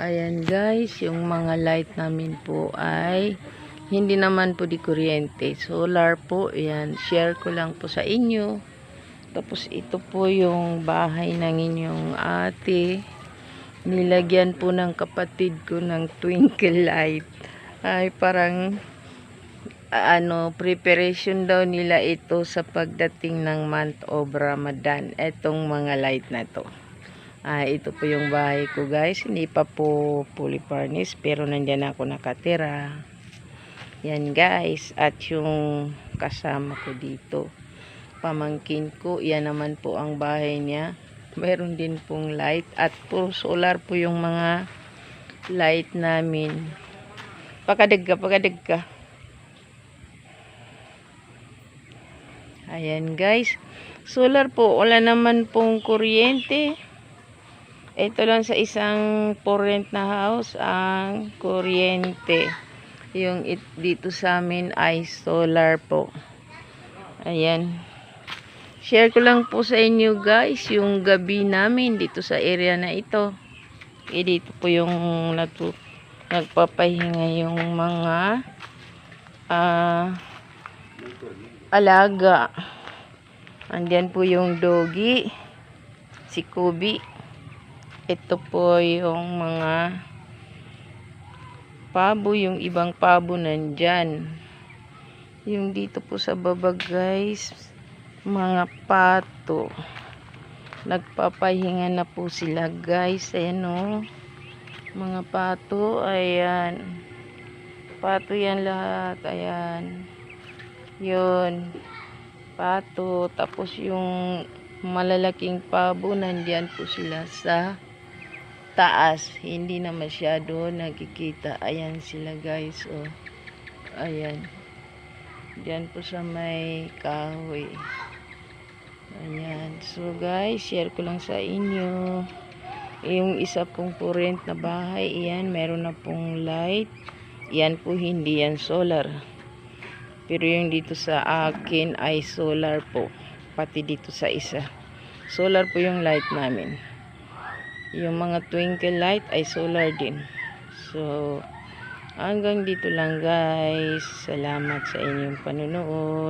Ayan guys, yung mga light namin po ay hindi naman po di kuryente. Solar po, ayan. Share ko lang po sa inyo. Tapos ito po yung bahay ng inyong ate. Nilagyan po ng kapatid ko ng twinkle light. Ay parang ano, preparation daw nila ito sa pagdating ng month of Ramadan. Etong mga light na to. Ah, ito po yung bahay ko guys. Hindi pa po fully furnished pero nandyan ako nakatira. Yan guys. At yung kasama ko dito. Pamangkin ko. Yan naman po ang bahay niya. Meron din pong light. At puro solar po yung mga light namin. Pakadag ka, pakadag ka. Ayan guys. Solar po. Wala naman pong kuryente. Ito lang sa isang for rent na house ang kuryente. Yung it, dito sa amin ay solar po. Ayan. Share ko lang po sa inyo guys yung gabi namin dito sa area na ito. Eh, dito po yung natu nagpapahinga yung mga ah alaga. Andiyan po yung doggy, si Kubi. Ito po yung mga pabo, yung ibang pabo nandyan. Yung dito po sa baba guys, mga pato. Nagpapahinga na po sila guys. Ayan o. Mga pato. Ayan. Pato yan lahat. Ayan. Yun. Pato. Tapos yung malalaking pabo, nandyan po sila sa taas. Hindi na masyado nakikita. Ayan sila guys. Oh. Ayan. Diyan po sa may kahoy. Ayan. So guys, share ko lang sa inyo. Yung isa pong current na bahay, iyan, meron na pong light. Yan po hindi yan solar. Pero yung dito sa akin ay solar po. Pati dito sa isa. Solar po yung light namin. Yung mga twinkle light ay solar din. So, hanggang dito lang guys. Salamat sa inyong panunood.